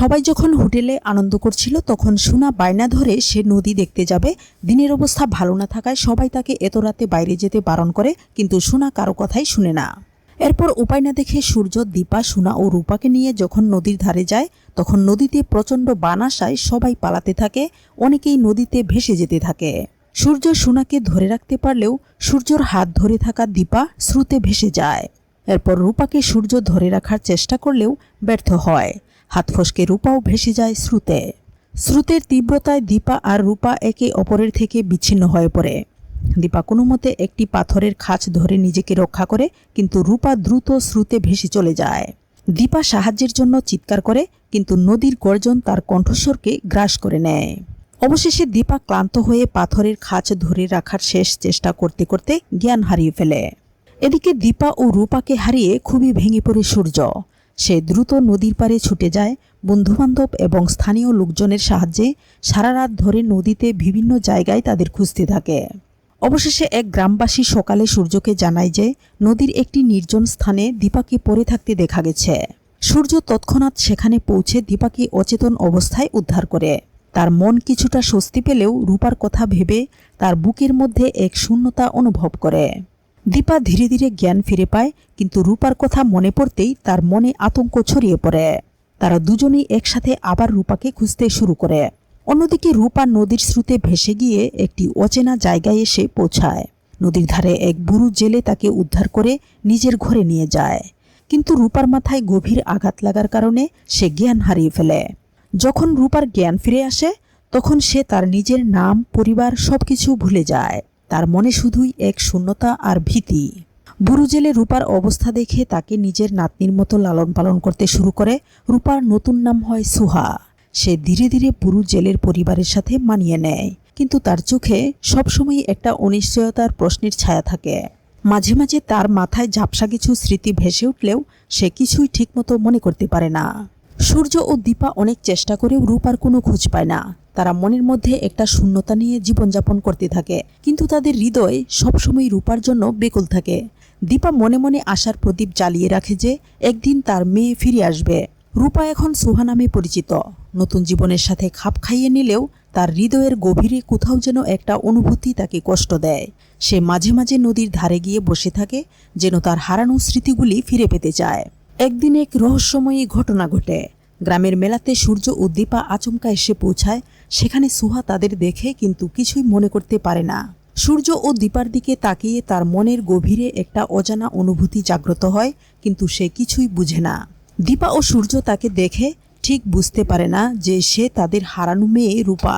সবাই যখন হোটেলে আনন্দ করছিল, তখন সোনা বায়না ধরে সে নদী দেখতে যাবে। দিনের অবস্থা ভালো না থাকায় সবাই তাকে এত রাতে বাইরে যেতে বারণ করে, কিন্তু সোনা কারও কথাই শুনে না। এরপর উপায় না দেখে সূর্য, দীপা, সোনা ও রূপাকে নিয়ে যখন নদীর ধারে যায়, তখন নদীতে প্রচণ্ড বানাসায় সবাই পালাতে থাকে, অনেকেই নদীতে ভেসে যেতে থাকে। সূর্য সোনাকে ধরে রাখতে পারলেও সূর্যর হাত ধরে থাকা দীপা স্রোতে ভেসে যায়। এরপর রূপাকে সূর্য ধরে রাখার চেষ্টা করলেও ব্যর্থ হয়। হাত ফসকে রূপাও ভেসে যায় স্রোতে। স্রোতের তীব্রতায় দীপা আর রূপা একে অপরের থেকে বিচ্ছিন্ন হয়ে পড়ে। দীপা কোনো মতে একটি পাথরের খাঁচ ধরে নিজেকে রক্ষা করে, কিন্তু রূপা দ্রুত স্রোতে ভেসে চলে যায়। দীপা সাহায্যের জন্য চিৎকার করে, কিন্তু নদীর গর্জন তার কণ্ঠস্বরকে গ্রাস করে নেয়। অবশেষে দীপা ক্লান্ত হয়ে পাথরের খাঁচ ধরে রাখার শেষ চেষ্টা করতে করতে জ্ঞান হারিয়ে ফেলে। এদিকে দীপা ও রূপাকে হারিয়ে খুবই ভেঙে পড়ে সূর্য। সে দ্রুত নদীর পাড়ে ছুটে যায়, বন্ধুবান্ধব এবং স্থানীয় লোকজনের সাহায্যে সারা রাত ধরে নদীতে বিভিন্ন জায়গায় তাদের খুঁজতে থাকে। অবশেষে এক গ্রামবাসী সকালে সূর্যকে জানায় যে, নদীর একটি নির্জন স্থানে দীপাকে পড়ে থাকতে দেখা গেছে। সূর্য তৎক্ষণাৎ সেখানে পৌঁছে দীপাকে অচেতন অবস্থায় উদ্ধার করে। তার মন কিছুটা স্বস্তি পেলেও রূপার কথা ভেবে তার বুকের মধ্যে এক শূন্যতা অনুভব করে। দীপা ধীরে ধীরে জ্ঞান ফিরে পায়, কিন্তু রূপার কথা মনে পড়তেই তার মনে আতঙ্ক ছড়িয়ে পড়ে। তারা দুজনেই একসাথে আবার রূপাকে খুঁজতে শুরু করে। অন্যদিকে রূপা নদীর স্রোতে ভেসে গিয়ে একটি অচেনা জায়গায় এসে পৌঁছায়। নদীর ধারে এক বুড়ো জেলে তাকে উদ্ধার করে নিজের ঘরে নিয়ে যায়। কিন্তু রূপার মাথায় গভীর আঘাত লাগার কারণে সে জ্ঞান হারিয়ে ফেলে। যখন রূপার জ্ঞান ফিরে আসে, তখন সে তার নিজের নাম, পরিবার সবকিছু ভুলে যায়। তার মনে শুধুই এক শূন্যতা আর ভীতি। বুড়ো জেলে রূপার অবস্থা দেখে তাকে নিজের নাতনির মতো লালন পালন করতে শুরু করে রূপার নতুন নাম হয় সুহা। সে ধীরে ধীরে বুড়ো জেলের পরিবারের সাথে মানিয়ে নেয়। কিন্তু তার চোখে সবসময় একটা অনিশ্চয়তার প্রশ্নের ছায়া থাকে। মাঝে মাঝে তার মাথায় ঝাপসা কিছু স্মৃতি ভেসে উঠলেও সে কিছুই ঠিকমতো মনে করতে পারে না। সূর্য ও দীপা অনেক চেষ্টা করেও রূপার কোনো খোঁজ পায় না। তারা মনের মধ্যে একটা শূন্যতা নিয়ে জীবনযাপন করতে থাকে। কিন্তু তাদের হৃদয় সবসময় রূপার জন্য বেকুল থাকে। দীপা মনে মনে আশার প্রদীপ জ্বালিয়ে রাখে যে একদিন তার মেয়ে ফিরে আসবে। রূপা এখন সুহা নামে পরিচিত। নতুন জীবনের সাথে খাপ খাইয়ে নিলেও তার হৃদয়ের গভীরে কোথাও যেন একটা অনুভূতি তাকে কষ্ট দেয়। সে মাঝে মাঝে নদীর ধারে গিয়ে বসে থাকে, যেন তার হারানো স্মৃতিগুলি ফিরে পেতে চায়। একদিন এক রহস্যময়ী ঘটনা ঘটে। গ্রামের মেলাতে সূর্য ও দীপা আচমকা এসে পৌঁছায়, সেখানে সুহা তাদের দেখে কিন্তু কিছুই মনে করতে পারে না। সূর্য ও দীপার দিকে তাকিয়ে তার মনের গভীরে একটা অজানা অনুভূতি জাগ্রত হয়, কিন্তু সে কিছুই বুঝে না। দীপা ও সূর্য তাকে দেখে ঠিক বুঝতে পারে না যে সে তাদের হারানো মেয়ে রূপা।